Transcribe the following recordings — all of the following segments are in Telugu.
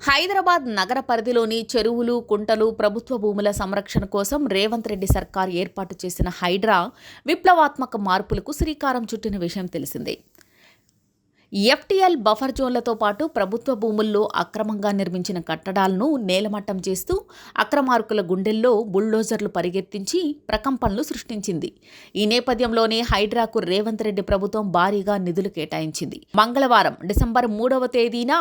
హైదరాబాద్ నగర పరిధిలోని చెరువులు కుంటలు ప్రభుత్వ భూముల సంరక్షణ కోసం రేవంత్ రెడ్డి సర్కార్ ఏర్పాటు చేసిన హైడ్రా విప్లవాత్మక మార్పులకు శ్రీకారం చుట్టిన విషయం తెలిసిందే. ఎఫ్టీఎల్ బఫర్ జోన్లతో పాటు ప్రభుత్వ భూముల్లో అక్రమంగా నిర్మించిన కట్టడాలను నేలమట్టం చేస్తూ అక్రమార్కుల గుండెల్లో బుల్డోజర్లు పరిగెత్తించి ప్రకంపనలు సృష్టించింది. ఈ నేపథ్యంలోనే హైడ్రాకు రేవంత్ రెడ్డి ప్రభుత్వం భారీగా నిధులు కేటాయించింది. మంగళవారం డిసెంబర్ మూడవ తేదీన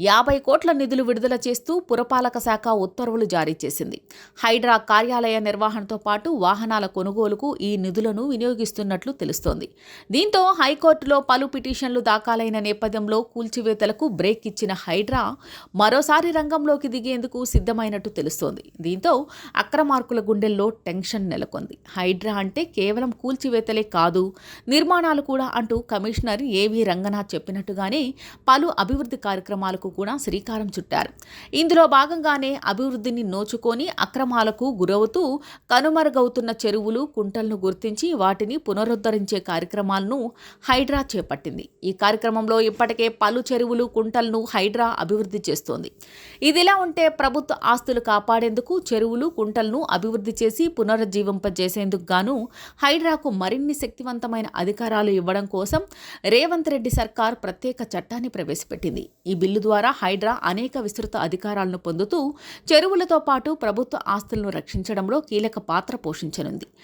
యాభై కోట్ల నిధులు విడుదల చేస్తూ పురపాలక శాఖ ఉత్తర్వులు జారీ చేసింది. హైడ్రా కార్యాలయ నిర్వహణతో పాటు వాహనాల కొనుగోలుకు ఈ నిధులను వినియోగిస్తున్నట్లు తెలుస్తోంది. దీంతో హైకోర్టులో పలు పిటిషన్లు దాఖలైన నేపథ్యంలో కూల్చివేతలకు బ్రేక్ ఇచ్చిన హైడ్రా మరోసారి రంగంలోకి దిగేందుకు సిద్ధమైనట్టు తెలుస్తోంది. దీంతో అక్రమార్కుల గుండెల్లో టెన్షన్ నెలకొంది. హైడ్రా అంటే కేవలం కూల్చివేతలే కాదు నిర్మాణాలు కూడా అంటూ కమిషనర్ ఏవి రంగనాథ్ చెప్పినట్టుగానే పలు అభివృద్ధి కార్యక్రమాలకు కూడా శ్రీకారం చుట్టారు. ఇందులో భాగంగానే అభివృద్ధిని నోచుకొని అక్రమాలకు గురవుతూ కనుమరుగవుతున్న చెరువులు కుంటలను గుర్తించి వాటిని పునరుద్ధరించే కార్యక్రమాలను హైడ్రా చేపట్టింది. ఈ కార్యక్రమంలో ఇప్పటికే పలు చెరువులు కుంటలను హైడ్రా అభివృద్ధి చేస్తోంది. ఇదిలా ఉంటే ప్రభుత్వ ఆస్తులు కాపాడేందుకు చెరువులు కుంటలను అభివృద్ధి చేసి పునరుజ్జీవింపజేసేందుకు గాను హైడ్రాకు మరిన్ని శక్తివంతమైన అధికారాలు ఇవ్వడం కోసం రేవంత్ రెడ్డి సర్కార్ ప్రత్యేక చట్టాన్ని ప్రవేశపెట్టింది. ఈ బిల్లు ద్వారా హైడ్రా అనేక విస్తృత అధికారాలను పొందుతూ చెరువులతో పాటు ప్రభుత్వ ఆస్తులను రక్షించడంలో కీలక పాత్ర పోషించనుంది.